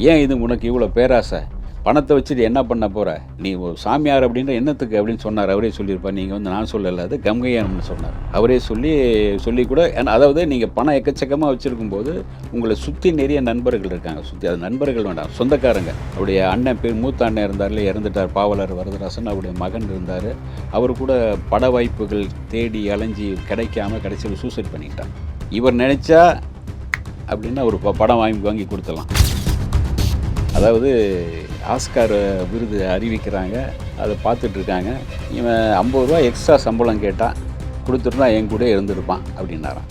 ஏன் இது உனக்கு இவ்வளோ பேராசை? பணத்தை வச்சுட்டு என்ன பண்ண போகிற நீ ஒரு சாமியார் அப்படின்ற என்னத்துக்கு அப்படின்னு சொன்னார். அவரே சொல்லியிருப்பார். நீங்கள் வந்து நான் சொல்லலை அது கங்கையானம்னு சொன்னார். அவரே சொல்லி சொல்லி கூட அதாவது நீங்கள் பணம் எக்கச்சக்கமாக வச்சுருக்கும் போது உங்களை சுற்றி நிறைய நண்பர்கள் இருக்காங்க. சுற்றி அது நண்பர்கள் வேண்டாம் சொந்தக்காரங்க. அவருடைய அண்ணன் பேர் மூத்த அண்ணன் இருந்தார்ல இறந்துட்டார். பாவலர் வரதராசன் அவருடைய மகன் இருந்தார். அவர் கூட பட வாய்ப்புகள் தேடி அலைஞ்சி கிடைக்காம கடைசியில் சூசைட் பண்ணிக்கிட்டார் இவர் நினச்சா அப்படின்னா ஒரு ப- படம் வாங்கி வாங்கி கொடுத்துடலாம். அதாவது ஆஸ்கார் விருது அறிவிக்கிறாங்க அதை பார்த்துட்ருக்காங்க. இவன் ஐம்பது ரூபா எக்ஸ்ட்ரா சம்பளம் கேட்டால் கொடுத்துருந்தா என் கூட இருந்திருப்பான் அப்படின்னாரான்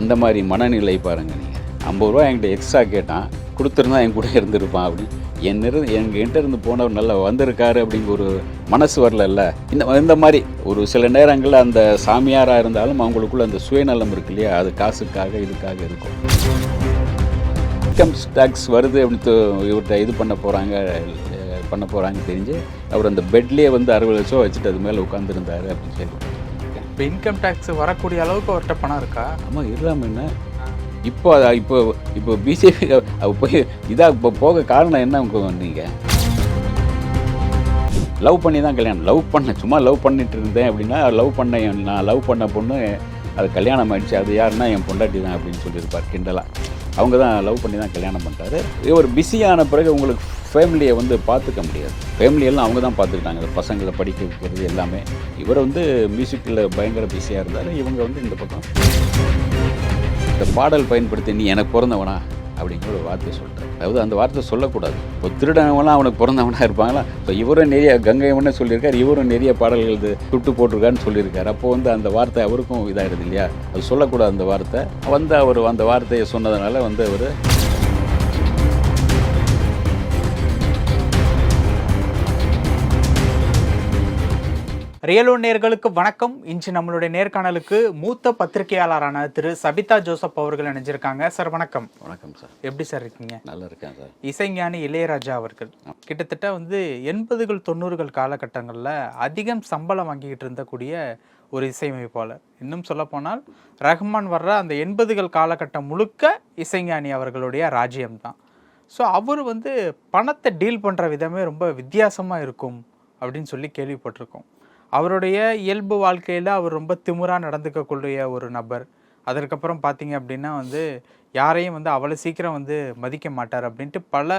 எந்த மாதிரி மனநிலை பாருங்கள் நீங்கள் ஐம்பது ரூபா என்கிட்ட எக்ஸ்ட்ரா கேட்டான் கொடுத்துருந்தா என் கூட இருந்திருப்பான் அப்படின்னு என் இரு என்கிட்ட இருந்து போனவர் நல்லா வந்திருக்காரு அப்படிங்கிற ஒரு மனசு வரலல்ல. இந்த இந்த மாதிரி ஒரு சில நேரங்களில் அந்த சாமியாராக இருந்தாலும் அவங்களுக்குள்ள அந்த சுயநலம் இருக்கு இல்லையா? அது காசுக்காக இதுக்காக இருக்கும். இன்கம் டேக்ஸ் வருது அப்படின்னு இவர்கிட்ட இது பண்ண போகிறாங்க பண்ண போகிறாங்க தெரிஞ்சு அவர் அந்த பெட்லேயே வந்து அறுபது லட்சம் வச்சுட்டு அது மேலே உட்காந்துருந்தாரு அப்படின்னு சொல்லி. இப்போ இன்கம் டேக்ஸ் வரக்கூடிய அளவுக்கு அவர்கிட்ட பணம் இருக்கா? ஆமாம் இல்லாமல் என்ன? இப்போ இப்போ இப்போ பிஜேபி போய் இதாக இப்போ போக காரணம் என்ன நீங்கள் லவ் பண்ணி தான் கல்யாணம். லவ் பண்ண சும்மா லவ் பண்ணிட்டு இருந்தேன் அப்படின்னா லவ் பண்ண நான் லவ் பண்ண பொண்ணு அது கல்யாணம் ஆயிடுச்சு. அது யாருன்னா என் பொண்டாட்டி தான் அப்படின்னு சொல்லியிருப்பார் கிண்டலாக அவங்க தான் லவ் பண்ணி தான் கல்யாணம் பண்ணிட்டாரு இவர் பிஸியான பிறகு உங்களுக்கு ஃபேமிலியை வந்து பார்த்துக்க முடியாது. ஃபேமிலியெல்லாம் அவங்க தான் பார்த்துக்கிட்டாங்க. பசங்களை படிக்க வைக்கிறது எல்லாமே. இவர் வந்து மியூசிக்கில் பயங்கர பிஸியாக இருந்தார். இவங்க வந்து இந்த பக்கம். இந்த பாடல் பயன்படுத்தி நீ எனக்கு பிறந்தவனா? அப்படிங்கிற ஒரு வார்த்தை சொல்கிறேன் அதாவது அந்த வார்த்தை சொல்லக்கூடாது. இப்போ திருடனவெல்லாம் அவனுக்கு பிறந்தவனாக இருப்பாங்களா? இப்போ இவரும் நிறைய கங்கைவன்னு சொல்லியிருக்காரு இவரும் நிறைய பாடல்கள் இது சுட்டு போட்டிருக்காருன்னு சொல்லியிருக்காரு. அப்போது வந்து அந்த வார்த்தை அவருக்கும் இதாகிடுது இல்லையா? அது சொல்லக்கூடாது அந்த வார்த்தை. வந்து அவர் அந்த வார்த்தையை சொன்னதுனால வந்து அவர் ரியலோ நேர்களுக்கு வணக்கம். இன்று நம்மளுடைய நேர்காணலுக்கு மூத்த பத்திரிகையாளரான திரு சபிதா ஜோசப் அவர்கள் இணைஞ்சிருக்காங்க. சார் வணக்கம். வணக்கம் சார். எப்படி சார் இருக்கீங்க? நல்லா இருக்கேன் சார். இசைஞானி இளையராஜா அவர்கள். கிட்டத்தட்ட வந்து எண்பதுகள் தொண்ணூறுகள் காலகட்டங்களில் அதிகம் சம்பளம் வாங்கிக்கிட்டு இருந்தக்கூடிய ஒரு இசையமைப்பாளர். இன்னும் சொல்லப்போனால் ரஹ்மான் வர்ற அந்த எண்பதுகள் காலகட்டம் முழுக்க இசைஞானி அவர்களுடைய ராஜ்யம்தான். ஸோ அவர் வந்து பணத்தை டீல் பண்ணுற விதமே ரொம்ப வித்தியாசமாக இருக்கும் அப்படின்னு சொல்லி கேள்விப்பட்டிருக்கோம். அவருடைய இயல்பு வாழ்க்கையில் அவர் ரொம்ப திமிராக நடந்துக்கக்கூடிய ஒரு நபர். அதற்கப்புறம் பார்த்தீங்க அப்படின்னா வந்து யாரையும் வந்து அவ்வளோ சீக்கிரம் வந்து மதிக்க மாட்டார் அப்படின்ட்டு பல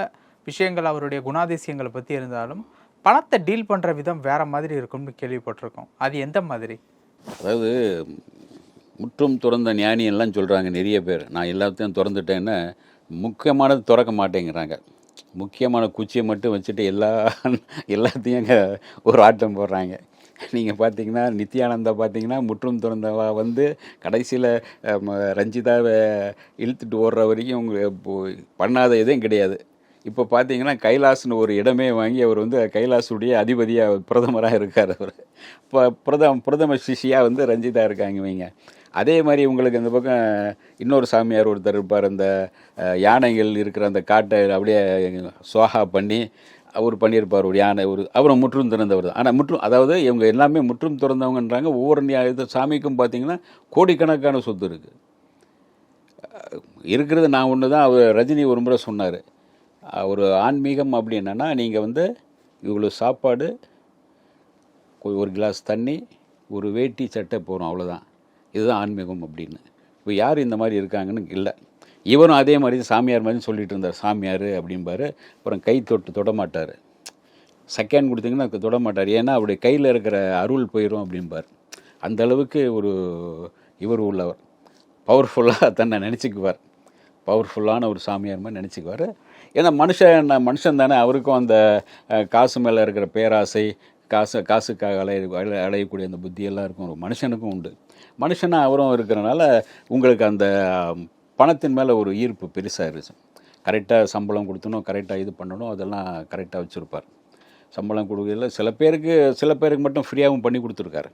விஷயங்கள் அவருடைய குணாதிசயங்களை பற்றி இருந்தாலும் பணத்தை டீல் பண்ணுற விதம் வேறு மாதிரி இருக்கும்னு கேள்விப்பட்டிருக்கோம். அது எந்த மாதிரி? அதாவது முற்றும் துறந்த ஞானி எல்லாம் சொல்கிறாங்க நிறைய பேர். நான் எல்லாத்தையும் திறந்துட்டேன்னா முக்கியமானது திறக்க மாட்டேங்கிறாங்க. முக்கியமான குச்சியை மட்டும் வச்சுட்டு எல்லா எல்லாத்தையும் அங்கே ஒரு ஆட்டம் போடுறாங்க. நீங்கள் பார்த்தீங்கன்னா நித்யானந்தா பார்த்தீங்கன்னா முற்றும் திறந்தவா வந்து கடைசியில் ரஞ்சிதாவை இழுத்துட்டு ஓடுற வரைக்கும் உங்களுக்கு பண்ணாத எதுவும் கிடையாது. இப்போ பார்த்தீங்கன்னா கைலாஸ்னு ஒரு இடமே வாங்கி அவர் வந்து கைலாசுடைய அதிபதியாக பிரதமராக இருக்கார் அவர். இப்போ பிரதம பிரதம சிஷியாக வந்து ரஞ்சிதா இருக்காங்க இவங்க. அதே மாதிரி உங்களுக்கு இந்த பக்கம் இன்னொரு சாமியார் ஒருத்தர் இருப்பார் அந்த யானைகள் இருக்கிற அந்த காட்டை அப்படியே சோஹா பண்ணி அவர் பண்ணியிருப்பார் ஒரு யானை ஒரு அவரை முற்றும் திறந்தவர் தான். ஆனால் முற்றும் அதாவது இவங்க எல்லாமே முற்றும் திறந்தவங்கன்றாங்க. ஒவ்வொரு சாமிக்கும் பார்த்தீங்கன்னா கோடிக்கணக்கான சொத்து இருக்குது இருக்கிறது நான் ஒன்று தான் அவர் ரஜினி ஒரு முறை சொன்னார். ஒரு ஆன்மீகம் அப்படி என்னன்னா நீங்கள் வந்து இவ்வளோ சாப்பாடு ஒரு கிளாஸ் தண்ணி ஒரு வேட்டி சட்டை போகிறோம் அவ்வளோதான் இதுதான் ஆன்மீகம் அப்படின்னு. இப்போ யார் இந்த மாதிரி இருக்காங்கன்னு இல்லை. இவரும் அதே மாதிரி சாமியார் மாதிரி சொல்லிட்டு இருந்தார். சாமியார் அப்படிம்பாரு. அப்புறம் கை தொட்டு தொடமாட்டார் செகண்ட் கொடுத்தீங்கன்னா தொடமாட்டார் தொட மாட்டார். ஏன்னா அவருடைய கையில் இருக்கிற அருள் போயிடும் அப்படிம்பார். அந்த அளவுக்கு ஒரு இவர் உள்ளவர். பவர்ஃபுல்லாக தன்னை நினச்சிக்குவார். பவர்ஃபுல்லான ஒரு சாமியார் மாதிரி நினச்சிக்குவார். ஏன்னா மனுஷன் மனுஷன் தானே. அவருக்கும் அந்த காசு மேலே இருக்கிற பேராசை காசு காசுக்காக அலைய அலையக்கூடிய அந்த புத்தியெல்லாம் இருக்கும். ஒரு மனுஷனுக்கும் உண்டு. மனுஷனாக அவரும் இருக்கிறனால உங்களுக்கு அந்த பணத்தின் மேலே ஒரு ஈர்ப்பு பெருசாக இருந்துச்சு கரெக்டாக சம்பளம் கொடுத்தணும் கரெக்டாக இது பண்ணணும் அதெல்லாம் கரெக்டாக வச்சுருப்பார். சம்பளம் கொடுக்கல சில பேருக்கு சில பேருக்கு மட்டும் ஃப்ரீயாகவும் பண்ணி கொடுத்துருக்காரு.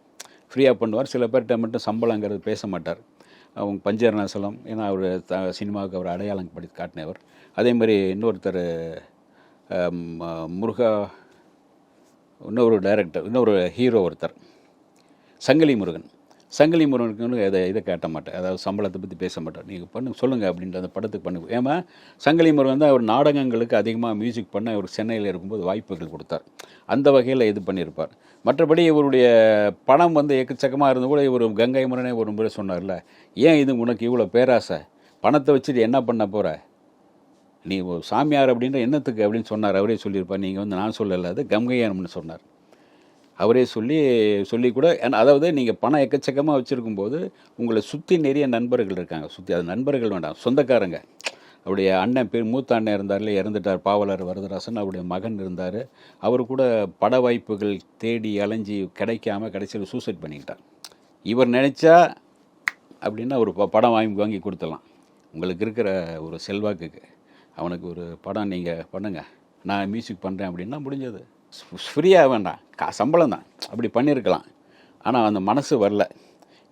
ஃப்ரீயாக பண்ணுவார் சில பேர்கிட்ட மட்டும் சம்பளங்கிறது பேச மாட்டார். அவங்க பஞ்சரணாசலம் ஏன்னா அவர் த சினிமாவுக்கு அவர் அடையாளம் படி காட்டினவர். அதே மாதிரி இன்னொருத்தர் முருகா இன்னொரு டைரக்டர் இன்னொரு ஹீரோ ஒருத்தர். சங்கிலி முருகன். சங்கிலி முருகனுக்கு இதை இதை காட்ட மாட்டேன். அதாவது சம்பளத்தை பற்றி பேச மாட்டேன். நீங்கள் பண்ணு சொல்லுங்கள் அப்படின்ற அந்த படத்துக்கு பண்ணு. ஏமா சங்கிலி முருகன் தான் அவர் நாடகங்களுக்கு அதிகமாக மியூசிக் பண்ண அவர் சென்னையில் இருக்கும்போது வாய்ப்புகள் கொடுத்தார். அந்த வகையில் இது பண்ணியிருப்பார். மற்றபடி இவருடைய பணம் வந்து எக்கச்சக்கமாக இருந்து கூட இவர் கங்கை முரனே ஒரு முறை சொன்னார்ல ஏன் இது உனக்கு இவ்வளோ பேராசை? பணத்தை வச்சுட்டு என்ன பண்ண போகிற நீ சாமியார் அப்படின்ற எண்ணத்துக்கு அப்படின்னு சொன்னார். அவரே சொல்லியிருப்பார். நீங்கள் வந்து நான் சொல்லலை அது கங்கையானம்னு சொன்னார். அவரே சொல்லி சொல்லி கூட அதாவது நீங்கள் பணம் எக்கச்சக்கமாக வச்சுருக்கும்போது உங்களை சுற்றி நிறைய நண்பர்கள் இருக்காங்க. சுற்றி அது நண்பர்கள் வேண்டாம் சொந்தக்காரங்க. அவருடைய அண்ணன் பேர் மூத்த அண்ணன் இருந்தார்ல இறந்துட்டார் பாவலர் வரதராசன் அவருடைய மகன் இருந்தார். அவர் கூட பட வாய்ப்புகள் தேடி அலைஞ்சி கிடைக்காம கடைசியில் சூசைட் பண்ணிக்கிட்டார். இவர் நினச்சா அப்படின்னா ஒரு ப- படம் வாங்கி வாங்கி கொடுத்துடலாம். உங்களுக்கு இருக்கிற ஒரு செல்வாக்குக்கு அவனுக்கு ஒரு படம் நீங்கள் பண்ணுங்கள் நான் மியூசிக் பண்ணுறேன் அப்படின்னா முடிஞ்சது. ஃப்ரீயாக வேண்டாம். கா சம்பளம் தான். அப்படி பண்ணியிருக்கலாம் ஆனால் அந்த மனசு வரல.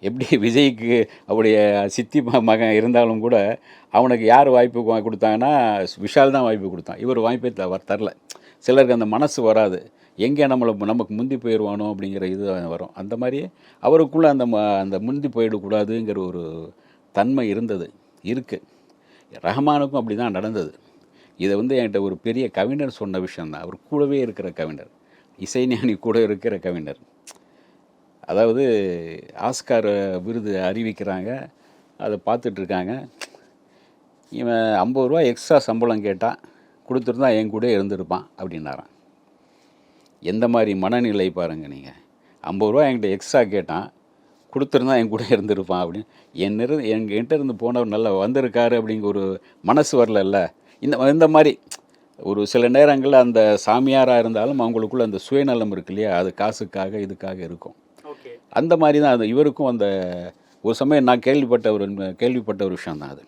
எப்படி விஜய்க்கு அவருடைய சித்தி மகன் இருந்தாலும் கூட அவனுக்கு யார் வாய்ப்பு கொடுத்தாங்கன்னா விஷால் தான் வாய்ப்பு கொடுத்தான். இவர் வாய்ப்பே த- வர- தரல. சிலருக்கு அந்த மனசு வராது. எங்கே நம்மளை நமக்கு முந்தி போயிடுவானோ அப்படிங்கிற இது வரும். அந்த மாதிரியே அவருக்குள்ளே அந்த ம- அந்த முந்தி போயிடக்கூடாதுங்கிற ஒரு தன்மை இருந்தது. இருக்குது ரஹ்மானுக்கும் அப்படி தான் நடந்தது. இதை வந்து என்கிட்ட ஒரு பெரிய கவிஞர் சொன்ன விஷயந்தான் அவர் கூடவே இருக்கிற கவிஞர். இசைஞானி கூட இருக்கிற கவிஞர். அதாவது ஆஸ்கார் விருது அறிவிக்கிறாங்க. அதை பார்த்துட்ருக்காங்க இவன் ஐம்பது ரூபா எக்ஸ்ட்ரா சம்பளம் கேட்டான் கொடுத்துருந்தா என் கூட இருந்திருப்பான் அப்படின்னாரான் எந்த மாதிரி மனநிலை பாருங்கள் நீங்கள் ஐம்பது ரூபா என்கிட்ட எக்ஸ்ட்ரா கேட்டான் கொடுத்துருந்தா என் கூட இருந்திருப்பான் அப்படின்னு. என் இரு என்கிட்ட இருந்து போனவர் நல்லா வந்திருக்காரு அப்படிங்கிற ஒரு மனசு வரலல்ல. இந்த இந்த மாதிரி ஒரு சில நேரங்களில் அந்த சாமியாராக இருந்தாலும் அவங்களுக்குள்ள அந்த சுயநலம் இருக்கு இல்லையா? அது காசுக்காக இதுக்காக இருக்கும். அந்த மாதிரி தான் அது. இவருக்கும் அந்த ஒரு சமயம் நான் கேள்விப்பட்ட ஒரு கேள்விப்பட்ட ஒரு விஷயம் தான் அது.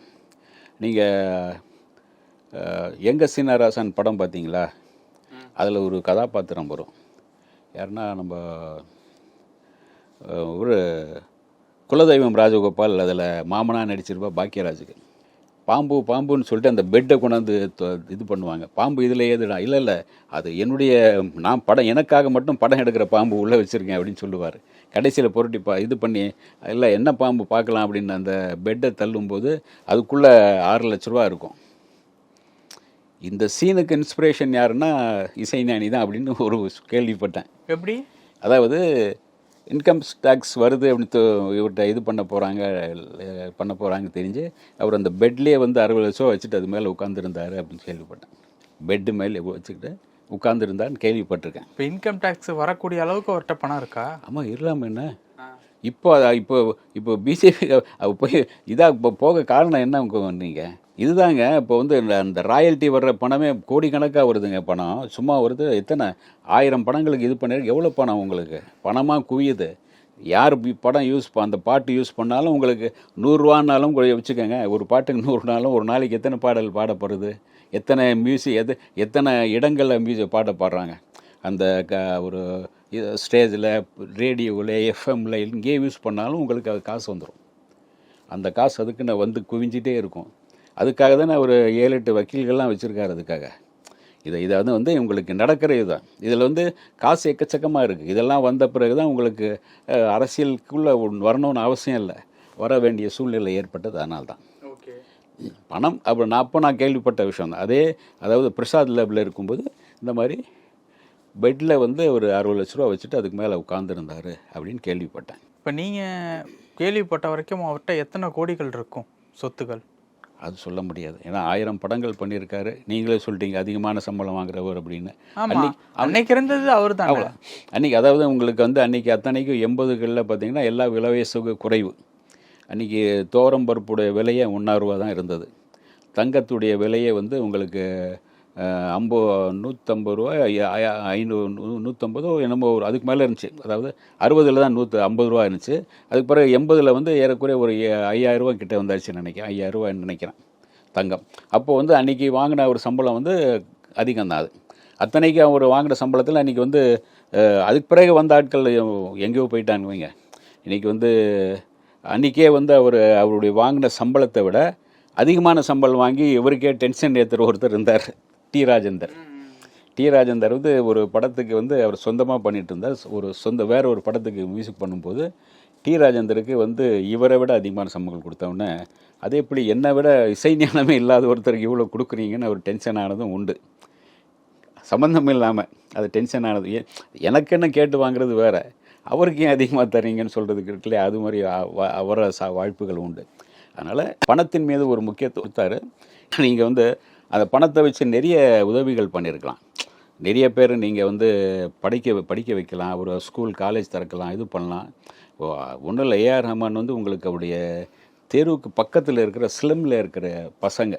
நீங்கள் எங்க சீனராசன் படம் பார்த்தீங்களா அதில் ஒரு கதாபாத்திரம் வரும். யாருன்னா நம்ம ஒரு குலதெய்வம் ராஜகோபால் அதில் மாமனா நடிச்சிருப்பா பாக்கியராஜுக்கு பாம்பு பாம்புன்னு சொல்லிட்டு அந்த பெட்டை கொண்டாந்து தொ- இது பண்ணுவாங்க. பாம்பு இதில் ஏதுடா? இல்லை இல்லை. அது என்னுடைய நான் படம் எனக்காக மட்டும் படம் எடுக்கிற பாம்பு உள்ளே வச்சுருக்கேன் அப்படின்னு சொல்லுவார். கடைசியில் புரட்டி பா இது பண்ணி இல்லை என்ன பாம்பு பார்க்கலாம் அப்படின்னு அந்த பெட்டை தள்ளும்போது அதுக்குள்ளே ஆறு லட்ச ரூபா இருக்கும். இந்த சீனுக்கு இன்ஸ்பிரேஷன் யாருன்னா இசைஞானி தான் அப்படின்னு ஒரு கேள்விப்பட்டேன். எப்படி? அதாவது இன்கம் டேக்ஸ் வருது அப்படின்னு இவர்கிட்ட இது பண்ண போகிறாங்க பண்ண போகிறாங்க தெரிஞ்சு அவர் அந்த பெட்லேயே வந்து அறுபது லட்சம் வச்சுட்டு அது மேலே உட்காந்துருந்தாரு அப்படின்னு கேள்விப்பட்டேன். பெட்டு மேலே வச்சுக்கிட்டு உட்காந்துருந்தான்னு கேள்விப்பட்டிருக்கேன். இப்போ இன்கம் டேக்ஸ் வரக்கூடிய அளவுக்கு அவர்கிட்ட பணம் இருக்கா? ஆமாம் இல்லாமல் என்ன? இப்போ இப்போ இப்போ பிஜேபி போய் இதாக இப்போ போக காரணம் என்ன நீங்கள் இதுதாங்க இப்போ வந்து இந்த- அந்த ராயல்ட்டி வர்ற பணமே கோடிக்கணக்காக வருதுங்க பணம். சும்மா வருது எத்தனை? ஆயிரம் படங்களுக்கு இது பண்ணிருக்கு எவ்வளோ பணம் உங்களுக்கு? பணமாக குவியுது. யார் படம் யூஸ் ப- அந்த பாட்டு யூஸ் பண்ணாலும் உங்களுக்கு நூறுரூவானாலும் வச்சுக்கோங்க. ஒரு பாட்டுக்கு நூறுனாலும் ஒரு நாளைக்கு எத்தனை பாடல் பாடப்படுது எத்தனை மியூசிக் எது எத்தனை இடங்களில் மியூசிக் பாட பாடுறாங்க? அந்த க ஒரு ஸ்டேஜில் ரேடியோவில் எஃப்எம்ல எங்கே யூஸ் பண்ணாலும் உங்களுக்கு அது காசு வந்துடும் அந்த காசு அதுக்குன்னு வந்து குவிஞ்சிட்டே இருக்கும். அதுக்காக தானே ஒரு ஏழு எட்டு வக்கீல்கள்லாம் வச்சுருக்காரு அதுக்காக. இதை இதை வந்து வந்து உங்களுக்கு நடக்கிற இதுதான். இதில் வந்து காசு எக்கச்சக்கமாக இருக்குது இதெல்லாம் வந்த பிறகு தான் உங்களுக்கு அரசியலுக்குள்ளே வரணும்னு அவசியம் இல்லை. வர வேண்டிய சூழ்நிலை ஏற்பட்டது அதனால தான் ஓகே. பணம் அப்போ நான் அப்போ நான் கேள்விப்பட்ட விஷயம் தான். அதே அதாவது பிரசாத் லேபில் இருக்கும்போது இந்த மாதிரி பெட்டில் வந்து ஒரு அறுபது லட்ச ரூபா வச்சுட்டு அதுக்கு மேலே உட்காந்துருந்தாரு அப்படின்னு கேள்விப்பட்டேன். இப்போ நீங்கள் கேள்விப்பட்ட வரைக்கும் அவர்கிட்ட எத்தனை கோடிகள் இருக்கும் சொத்துகள் அது சொல்ல முடியாது. ஏன்னா ஆயிரம் படங்கள் பண்ணியிருக்காரு. நீங்களே சொல்லிட்டீங்க அதிகமான சம்பளம் வாங்குறவர் அப்படின்னு. அன்னைக்கு- அன்னைக்கு இருந்தது அவர் தான் அவ்வளோ அன்றைக்கி அதாவது உங்களுக்கு வந்து அன்றைக்கி அத்தனைக்கும் எண்பதுகளில் பார்த்தீங்கன்னா எல்லா விலைவாசி குறைவு. அன்றைக்கி தோரம் பருப்புடைய விலையே ஒன்றாயிரரூவா தான் இருந்தது. தங்கத்துடைய விலையே வந்து உங்களுக்கு ஐம்போ நூற்றம்பது ரூபா ஐநூறு நூற்றம்பதோ என்னமோ ஒரு அதுக்கு மேலே இருந்துச்சு. அதாவது அறுபதில் தான் நூற்று ஐம்பது ரூபா இருந்துச்சு. அதுக்கு பிறகு எண்பதில் வந்து ஏறக்குறைய ஒரு ஐ- கிட்டே ரூபா வந்தாச்சுன்னு நினைக்கிறேன். ஐயாயிரரூபான்னு நினைக்கிறேன். தங்கம். அப்போ வந்து அன்றைக்கி வாங்கின ஒரு சம்பளம் வந்து அதிகம் தான் அது. அத்தனைக்கு அவர் வாங்கின சம்பளத்தில் அன்றைக்கி வந்து அதுக்கு பிறகு வந்த ஆட்கள் எங்கேயோ போயிட்டாங்க இன்றைக்கி வந்து அன்றைக்கே வந்து அவர் அவருடைய வாங்கின சம்பளத்தை விட அதிகமான சம்பளம் வாங்கி இவருக்கே டென்ஷன் ஏற்றுற ஒருத்தர் இருந்தார். டி ராஜேந்தர். டி ராஜேந்தர் வந்து ஒரு படத்துக்கு வந்து அவர் சொந்தமாக பண்ணிட்டு இருந்தார் ஒரு சொந்த வேற ஒரு படத்துக்கு மியூசிக் பண்ணும்போது டி ராஜேந்தருக்கு வந்து இவரை விட அதிகமான சம்பளம் கொடுத்தவுடனே அதே எப்படி என்னை விட இசை ஞானமே இல்லாத ஒருத்தருக்கு இவ்வளோ கொடுக்குறீங்கன்னு ஒரு டென்ஷன் ஆனதும் உண்டு. சம்மந்தம் இல்லாமல் அது டென்ஷன் ஆனது. எனக்கு என்ன கேட்டு வாங்குறது வேறு? அவருக்கு ஏன் அதிகமாக தரீங்கன்னு சொல்கிறதுக்கு இருக்குல்லையா அது மாதிரி அ- வ- வர சா வாய்ப்புகள் உண்டு. அதனால் பணத்தின் மீது ஒரு முக்கியத்துவம் கொடுத்தாரு. நீங்கள் வந்து அந்த பணத்தை வச்சு நிறைய உதவிகள் பண்ணியிருக்கலாம் நிறைய பேர் நீங்கள் வந்து படிக்க படிக்க வைக்கலாம் ஒரு ஸ்கூல் காலேஜ் திறக்கலாம் இது பண்ணலாம். ஒன்றும் இல்லை ஏஆர் ரஹ்மான் வந்து உங்களுக்கு அவருடைய தெருவுக்கு பக்கத்தில் இருக்கிற ஸ்லிம்மில் இருக்கிற பசங்க.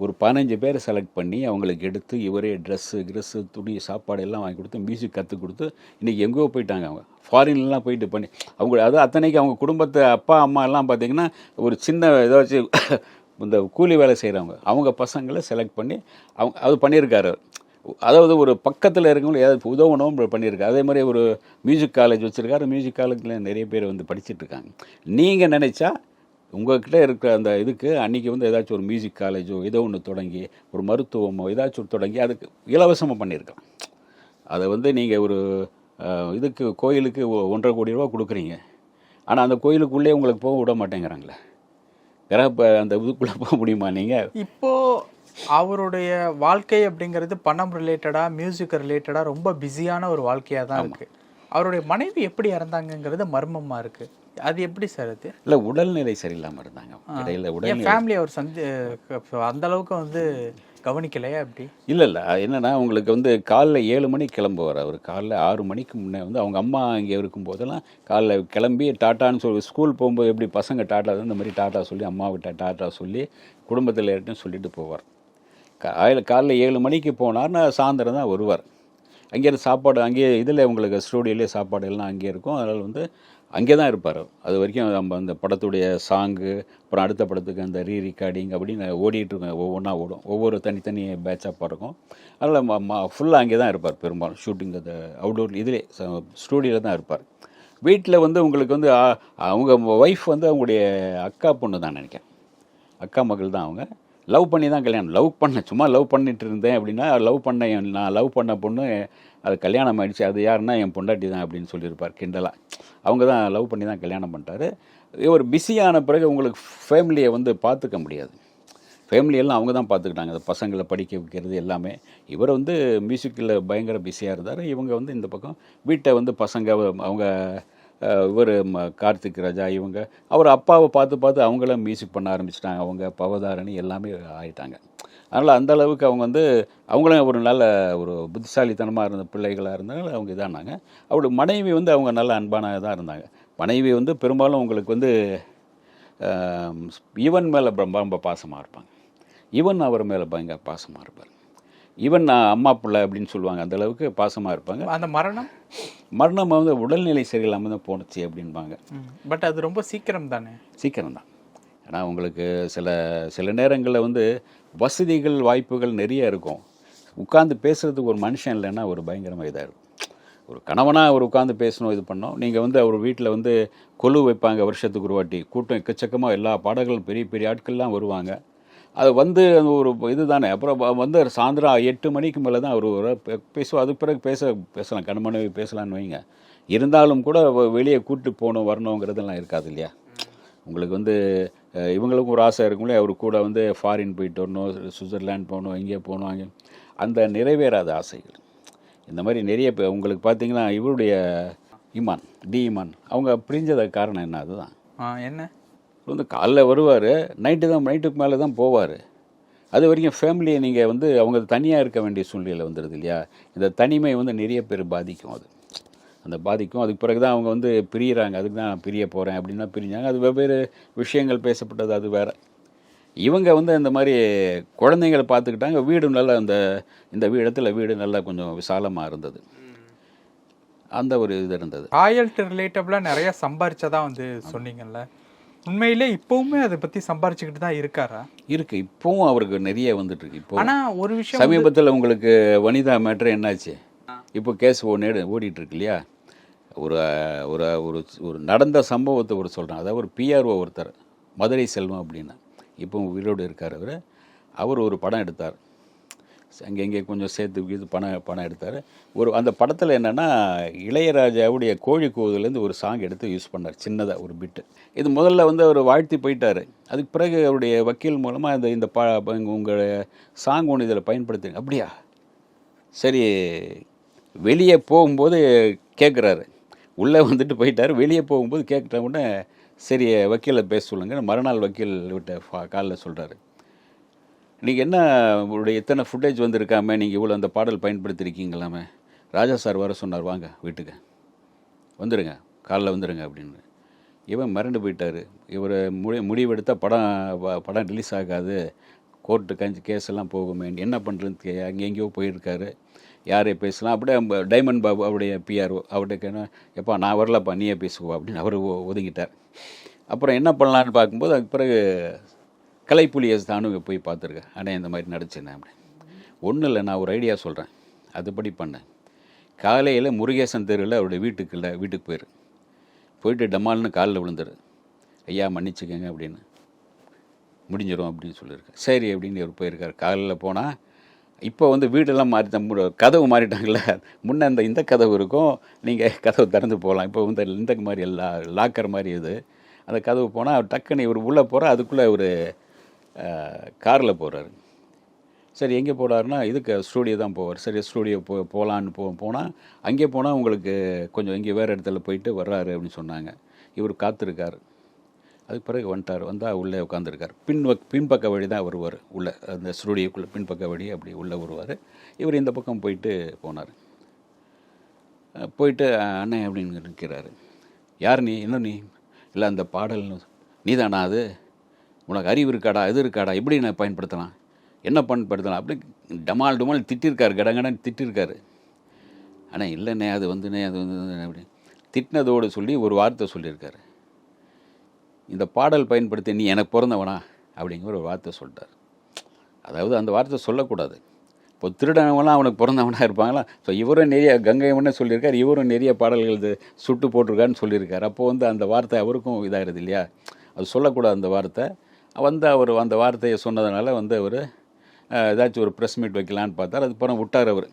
ஒரு பதினஞ்சு பேரை செலக்ட் பண்ணி அவங்களுக்கு எடுத்து இவரே ட்ரெஸ்ஸு க்ரெஸ்ஸு துணி சாப்பாடு எல்லாம் வாங்கி கொடுத்து மியூசிக் கற்றுக் கொடுத்து இன்றைக்கி எங்கேயோ போயிட்டாங்க அவங்க. ஃபாரின்லாம் போயிட்டு பண்ணி அவங்க அது அத்தனைக்கு அவங்க குடும்பத்தை அப்பா அம்மா எல்லாம் பார்த்திங்கன்னா ஒரு சின்ன ஏதாச்சும் இந்த கூலி வேலை செய்கிறவங்க அவங்க பசங்களை செலக்ட் பண்ணி அவங்க அது பண்ணியிருக்காரு. அதாவது ஒரு பக்கத்தில் இருக்கவங்களும் ஏதாவது உதவணும் பண்ணியிருக்காரு. அதே மாதிரி ஒரு மியூசிக் காலேஜ் வச்சுருக்காரு. மியூசிக் காலேஜில் நிறைய பேர் வந்து படிச்சுட்ருக்காங்க. நீங்கள் நினச்சா உங்கள்கிட்ட இருக்கிற அந்த இதுக்கு அன்றைக்கி வந்து ஏதாச்சும் ஒரு மியூசிக் காலேஜோ ஏதோ ஒன்று தொடங்கி ஒரு மருத்துவமோ ஏதாச்சும் ஒரு தொடங்கி அதுக்கு இலவசமாக பண்ணியிருக்கலாம். அதை வந்து நீங்கள் ஒரு இதுக்கு கோயிலுக்கு ஒ- ஒன்றரை கோடி ரூபா கொடுக்குறீங்க. ஆனால் அந்த கோயிலுக்குள்ளே உங்களுக்கு போக விட மாட்டேங்கிறாங்களே. கிரக அந்த இதுக்குள்ளே போக முடியுமா நீங்கள் இப்போ அவருடைய வாழ்க்கை அப்படிங்கிறது பணம் ரிலேட்டடா மியூசிக் ரிலேட்டடா ரொம்ப பிஸியான ஒரு வாழ்க்கையா தான் இருக்கு. அவருடைய மனைவி எப்படி இறந்தாங்கங்கிறது மர்மமா இருக்கு. அது எப்படி சார் அது? இல்லை உடல்நிலை சரியில்லாமல் இருந்தாங்க. இடையில உடல்நிலை ஃபேமிலி அவர் சந்தி அந்த அளவுக்கு வந்து கவனிக்கலையா அப்படி இல்லை இல்லை. என்னென்னா உங்களுக்கு வந்து காலைல ஏழு மணிக்கு கிளம்புவார் அவர். காலைல ஆறு மணிக்கு முன்னே வந்து அவங்க அம்மா இங்கே இருக்கும்போதெல்லாம் காலைல கிளம்பி டாட்டான்னு சொல்லி ஸ்கூல் போகும்போது எப்படி பசங்க டாட்டா இந்த மாதிரி டாட்டா சொல்லி அம்மாவிட்ட டாட்டா சொல்லி குடும்பத்தில் யார்ட்டும் சொல்லிட்டு போவார். காலைல காலைல ஏழு மணிக்கு போனார்னா சாயந்தரம் தான் வருவார். அங்கேயிருந்து சாப்பாடு அங்கேயே இதில் உங்களுக்கு ஸ்டூடியோலேயே சாப்பாடு எல்லாம் அங்கேயே இருக்கும். அதனால் வந்து அங்கே தான் இருப்பார். அது வரைக்கும் நம்ம அந்த படத்துடைய சாங்கு அப்புறம் அடுத்த படத்துக்கு அந்த ரீ ரெக்கார்டிங் அப்படின்னு ஓடிட்டுருக்கோம் ஒவ்வொன்றா ஓடும். ஒவ்வொரு தனித்தனி பேட்சாக இருக்கும் அதனால் ஃபுல்லாக அங்கே தான் இருப்பார் பெரும்பாலும். ஷூட்டிங் அந்த அவுடோர் இதிலே ஸ்டூடியோவில் தான் இருப்பார். வீட்டில் வந்து உங்களுக்கு வந்து அவங்க ஒய்ஃப் வந்து அவங்களுடைய அக்கா பொண்ணு தான் நினைக்கிறேன். அக்கா மகள் தான் அவங்க. லவ் பண்ணி தான் கல்யாணம். லவ் பண்ண சும்மா லவ் பண்ணிட்டு இருந்தேன் அப்படின்னா லவ் பண்ண நான் லவ் பண்ண பொண்ணு அது கல்யாணம் ஆயிடுச்சு அது யாருன்னா என் பொண்டாட்டி தான் அப்படின்னு சொல்லியிருப்பார் கிண்டலாக அவங்க தான் லவ் பண்ணி தான் கல்யாணம் பண்ணிட்டாரு. இவர் பிஸியான பிறகு உங்களுக்கு ஃபேமிலியை வந்து பார்த்துக்க முடியாது. ஃபேமிலியெல்லாம் அவங்க தான் பார்த்துக்கிட்டாங்க. அந்த பசங்களை படிக்க வைக்கிறது எல்லாமே. இவர் வந்து மியூசிக்கில் பயங்கர பிஸியாக இருந்தார். இவங்க வந்து இந்த பக்கம் வீட்டை வந்து பசங்க அவங்க இவர் கார்த்திக் ராஜா இவங்க அவர் அப்பாவை பார்த்து பார்த்து அவங்களும் மியூசிக் பண்ண ஆரம்பிச்சிட்டாங்க. அவங்க பவதாரணி எல்லாமே ஆயிட்டாங்க. அதனால் அந்த அளவுக்கு அவங்க வந்து அவங்களும் ஒரு நல்ல ஒரு புத்திசாலித்தனமாக இருந்த பிள்ளைகளாக இருந்தாங்க அவங்க இதானாங்க. அவருடைய மனைவி வந்து அவங்க நல்ல அன்பான தான் இருந்தாங்க. மனைவி வந்து பெரும்பாலும் உங்களுக்கு வந்து ஈவன் மேலே ரொம்ப ரொம்ப பாசமாக இருப்பாங்க. ஈவன் அவர் மேலே பயங்கர பாசமாக இருப்பார். ஈவன் நான் அம்மா பிள்ளை அப்படின்னு சொல்லுவாங்க அந்த அளவுக்கு பாசமாக இருப்பாங்க. அந்த மரணம்? மரணம் வந்து உடல்நிலை சரியில்லாமல் தான் போணுச்சு அப்படின்பாங்க. பட் அது ரொம்ப சீக்கிரம் தானே சீக்கிரம் தான் ஏன்னா உங்களுக்கு சில சில நேரங்களில் வந்து வசதிகள் வாய்ப்புகள் நிறைய இருக்கும். உட்காந்து பேசுகிறதுக்கு ஒரு மனுஷன் இல்லைன்னா ஒரு பயங்கரமாக இதாக இருக்கும். ஒரு கணவனாக அவர் உட்காந்து பேசணும் இது பண்ணோம் நீங்கள் வந்து அவர் வீட்டில் வந்து கொலு வைப்பாங்க வருஷத்துக்கு ஒரு வாட்டி. கூட்டம் எக்கச்சக்கமாக எல்லா பாடல்களும் பெரிய பெரிய ஆட்கள்லாம் வருவாங்க. அது வந்து ஒரு இது தானே அப்புறம் வந்து சாயந்தரம் எட்டு மணிக்கு மேலே தான் அவர் பேசுவோம் அதுக்கு பிறகு பேச பேசலாம். கணவனவே பேசலான்னு வைங்க. இருந்தாலும் கூட வெளியே கூப்பிட்டு போகணும் வரணுங்கிறதெல்லாம் இருக்காது இல்லையா? உங்களுக்கு வந்து இவங்களுக்கும் ஒரு ஆசை இருக்கும்ல அவர் கூட வந்து ஃபாரின் போயிட்டு வரணும் சுவிட்சர்லாந்து போகணும் இங்கே போகணும் அங்கே. அந்த நிறைவேறாத ஆசைகள். இந்த மாதிரி நிறைய பேர் உங்களுக்கு பார்த்தீங்கன்னா இவருடைய இமான் டி இமான் அவங்க பிரிஞ்சத காரணம் என்ன? அதுதான். என்ன? வந்து காலைல வருவார் நைட்டு தான் நைட்டுக்கு மேலே தான் போவார். அது வரைக்கும் ஃபேமிலியை நீங்கள் வந்து அவங்க தனியாக இருக்க வேண்டிய சூழ்நிலை வந்துடுது இல்லையா? இந்த தனிமை வந்து நிறைய பேர் பாதிக்கும் அது. அந்த பாதிக்கும். அதுக்கு பிறகு தான் அவங்க வந்து பிரியிறாங்க. அதுக்கு தான் நான் பிரிய போகிறேன் அப்படின்னா பிரிஞ்சாங்க. அது வெவ்வேறு விஷயங்கள் பேசப்பட்டது. அது வேற. இவங்க வந்து இந்த மாதிரி குழந்தைங்களை பார்த்துக்கிட்டாங்க. வீடு நல்லா அந்த இந்த வீ- இடத்துல வீடு நல்லா கொஞ்சம் விசாலமாக இருந்தது. அந்த ஒரு இது இருந்தது. ராயல்ட்டி ரிலேட்டபிளா நிறைய சம்பாரிச்சதா வந்து சொன்னீங்கல்ல. உண்மையிலே இப்பவுமே அதை பத்தி சம்பாரிச்சுக்கிட்டு தான் இருக்காரா? இருக்கு. இப்போவும் அவருக்கு நிறைய வந்துட்டு இருக்கு இப்போ ஆனா ஒரு விஷயம் சமீபத்தில் உங்களுக்கு வனிதா மேட்ரு என்னாச்சு? இப்போ கேஸ் ஓடி ஓடிட்டு இருக்கு இல்லையா? ஒரு ஒரு ஒரு ஒரு நடந்த சம்பவத்தை ஒரு சொல்கிறேன் அதாவது ஒரு பிஆர்ஓ ஒருத்தர் மதுரை செல்வம் அப்படின்னு. இப்போ உயிரோடு இருக்கார் அவர் அவர் ஒரு படம் எடுத்தார். அங்கே இங்கே கொஞ்சம் சேர்த்து இது பணம் பணம் எடுத்தார். ஒரு அந்த படத்தில் என்னென்னா இளையராஜாவுடைய கோழி கூவுதுலேருந்து ஒரு சாங் எடுத்து யூஸ் பண்ணார். சின்னதாக ஒரு பிட்டு இது முதல்ல வந்து அவர் வாழ்த்தி போயிட்டார். அதுக்கு பிறகு அவருடைய வக்கீல் மூலமாக இந்த இந்த ப உங்கள் சாங் ஒன்று இதில் பயன்படுத்துங்க அப்படியா? சரி வெளியே போகும்போது கேட்குறாரு உள்ளே வந்துட்டு போயிட்டார். வெளியே போகும்போது கேட்குற உடனே சரி வக்கீலை பேச சொல்லுங்க. மறுநாள் வக்கீல் விட்ட காலில் சொல்கிறாரு நீங்கள் என்ன உங்களுடைய எத்தனை ஃபுட்டேஜ் வந்திருக்காம நீங்கள் இவ்வளோ அந்த பாடல் பயன்படுத்தியிருக்கீங்களாமே ராஜா சார் வர சொன்னார் வாங்க வீட்டுக்கு. வந்துடுங்க காலைல வந்துடுங்க அப்படின்னு. இவன் மறந்து போயிட்டார். இவர் முடி முடிவெடுத்தால் படம் படம் ரிலீஸ் ஆகாது. கோர்ட்டு கஞ்சி கேஸ் எல்லாம் போகுமே என்ன பண்ணுறது அங்கே எங்கேயோ போயிருக்காரு. யாரை பேசலாம். அப்படியே டைமண்ட் பாபு அவருடைய பிஆர்ஓ அவர்கிட்ட என்ன எப்பா நான் வரலப்பா நீயே பேசுவா அப்படின்னு அவர் ஒதுங்கிட்டார். அப்புறம் என்ன பண்ணலான்னு பார்க்கும்போது அதுக்கு பிறகு கலைப்புலியை தானும் போய் பார்த்துருக்கேன் அண்ணே இந்த மாதிரி நடிச்சேன் அப்படின்னு. ஒன்றும் இல்லை நான் ஒரு ஐடியா சொல்கிறேன் அதுபடி பண்ணேன் காலையில் முருகேசன் தெருவில் அவருடைய வீட்டுக்கு இல்லை வீட்டுக்கு போயிரு. போயிட்டு டமால்னு காலில் விழுந்துரு. ஐயா மன்னிச்சுக்கங்க அப்படின்னு. முடிஞ்சிடும் அப்படின்னு சொல்லியிருக்கேன் சரி அப்படின்னு இவர் போயிருக்கார். காலையில் போனால் இப்போ வந்து வீடெல்லாம் மாறி நம்ம கதவு மாறிட்டாங்கல்ல. முன்ன இந்த இந்த கதவு இருக்கும் நீங்கள் கதவு திறந்து போகலாம். இப்போ வந்து இந்த மாதிரி லா லாக்கர் மாதிரி இது. அந்த கதவு போனால் டக்குன்னு இவர் உள்ளே போகிற அதுக்குள்ளே ஒரு காரில் போகிறாரு சரி எங்கே போகிறாருன்னா இதுக்கு ஸ்டூடியோ தான் போவார். சரி ஸ்டூடியோ போ போகலான்னு போ போனால் அங்கே போனால் உங்களுக்கு கொஞ்சம் இங்கே வேறு இடத்துல போயிட்டு வர்றாரு அப்படின்னு சொன்னாங்க. இவர் காத்திருக்காரு. அதுக்கு பிறகு வந்துட்டார் வந்தால் உள்ளே உட்காந்துருக்கார் பின் வக்- பின்பக்க வழி தான் வருவார் உள்ளே அந்த ஸ்டூடியோக்குள்ளே பின்பக்க வழி அப்படி உள்ளே வருவார். இவர் இந்த பக்கம் போயிட்டு போனார். போயிட்டு அண்ணன் அண்ணே அப்படின்னு நிற்கிறாரு யார் நீ? என்ன நீ? இல்லை அந்த பாடல் நீதானா அது? உனக்கு அறிவு இருக்காடா? இது இருக்காடா? எப்படி நான் பயன்படுத்தலாம்? என்ன பயன்படுத்தலாம்? அப்படி டமால் டுமால் திட்டிருக்காரு கடங்கடன் திட்டிருக்காரு. ஆனால் இல்லைண்ணே அது வந்துண்ணே அது வந்து அப்படி திட்டினதோடு சொல்லி ஒரு வார்த்தை சொல்லியிருக்காரு. இந்த பாடல் பயன்படுத்தி நீ எனக்கு பிறந்தவனா அப்படிங்கிற ஒரு வார்த்தை சொல்லிட்டார். அதாவது அந்த வார்த்தை சொல்லக்கூடாது. இப்போ திருடனவெல்லாம் அவனுக்கு பிறந்தவனாக இருப்பாங்களா? ஸோ இவரும் நிறைய கங்கைவனே சொல்லியிருக்கார். இவரும் நிறைய பாடல்கள் இது சுட்டு போட்டிருக்காருன்னு சொல்லியிருக்கார். அப்போது வந்து அந்த வார்த்தை அவருக்கும் இதாகிறது இல்லையா? அது சொல்லக்கூடாது அந்த வார்த்தை. வந்து அவர் அந்த வார்த்தையை சொன்னதுனால வந்து அவர் ஏதாச்சும் ஒரு ப்ரெஸ் மீட் வைக்கலான்னு பார்த்தார். அதுக்கப்புறம் விட்டார் அவர்.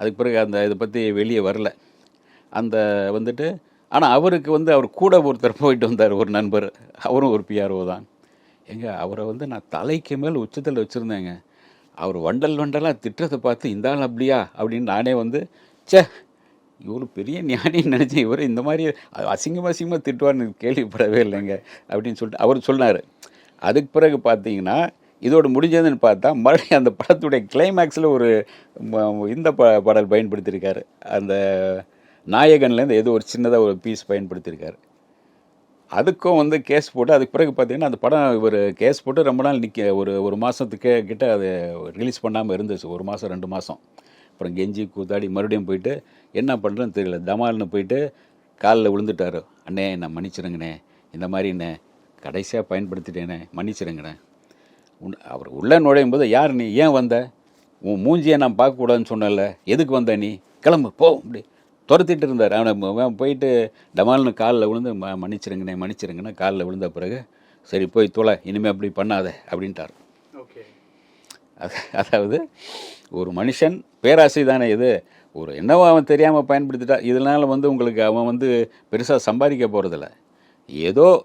அதுக்கு பிறகு அந்த இதை பற்றி வெளியே வரல. அந்த வந்துட்டு ஆனால் அவருக்கு வந்து அவர் கூட ஒருத்தர் போயிட்டு வந்தார் ஒரு நண்பர். அவரும் ஒரு பிஆர்ஓ தான். எங்க அவரை வந்து நான் தலைக்கு மேல் உச்சத்தில் வச்சுருந்தேங்க. அவர் வண்டல் வண்டலாக திட்டத்தை பார்த்து இந்த ஆள் அப்படியா? அப்படின்னு நானே வந்து சே இவர் பெரிய ஞானின்னு நினச்சேன். இவர் இந்த மாதிரி அசிங்கம் அசிங்கமாக திட்டுவார்னு கேள்விப்படவே இல்லைங்க. அப்படின்னு சொல்லிட்டு அவர் சொன்னார். அதுக்கு பிறகு பார்த்தீங்கன்னா இதோடு முடிஞ்சதுன்னு பார்த்தா மறுபடியும் அந்த படத்துடைய கிளைமேக்ஸில் ஒரு இந்த ப பாடல் பயன்படுத்தியிருக்காரு. அந்த நாயகன்லேருந்து ஏதோ ஒரு சின்னதாக ஒரு பீஸ் பயன்படுத்தியிருக்காரு. அதுக்கும் வந்து கேஸ் போட்டு அதுக்கு பிறகு பார்த்தீங்கன்னா அந்த படம் இவர் கேஸ் போட்டு ரொம்ப நாள் நிற்க ஒரு ஒரு மாதத்துக்கு கிட்ட அது ரிலீஸ் பண்ணாமல் இருந்துச்சு. ஒரு மாதம் ரெண்டு மாதம் அப்புறம் கெஞ்சி கூத்தாடி மறுபடியும் போயிட்டு என்ன பண்ணுறேன்னு தெரியல. தமால்னு போயிட்டு காலில் விழுந்துட்டாரு. அண்ணே நான் மன்னிச்சிருங்கண்ணே. இந்த மாதிரிண்ணே கடைசியாக பயன்படுத்திட்டேனே. மன்னிச்சிருங்கண்ணே. உன் அவர் உள்ளே நுழையும் போது யார் நீ? ஏன் வந்த? உன் மூஞ்சியை நான் பார்க்கக்கூடாதுன்னு சொன்னல எதுக்கு வந்த நீ? கிளம்பு போ. அப்படி துரத்திட்டு இருந்தார் அவனை போயிட்டு டமால்னு காலில் விழுந்து ம மன்னிச்சிருங்கண்ணே மன்னிச்சிருங்கண்ணே காலில் விழுந்த பிறகு சரி போய் தொலை இனிமேல் அப்படி பண்ணாத அப்படின்ட்டார். ஓகே. அது- அதாவது ஒரு மனுஷன் பேராசை தானே இது. ஒரு என்னவோ அவன் தெரியாமல் பயன்படுத்திட்டா இதனால வந்து உங்களுக்கு அவன் வந்து பெருசாக சம்பாதிக்க போகிறதில்ல ஏதோ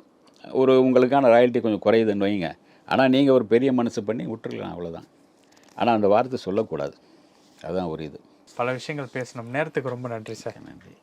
ஒரு உங்களுக்கான ராயல்ட்டி கொஞ்சம் குறையுதுன்னு வைங்க. ஆனால் நீங்கள் ஒரு பெரிய மனசு பண்ணி விட்டுருக்கலாம் அவ்வளோதான் ஆனால் அந்த வார்த்தை சொல்லக்கூடாது. அதுதான் ஒரு இது. பல விஷயங்கள் பேசணும். நேரத்துக்கு ரொம்ப நன்றி சார். நன்றி.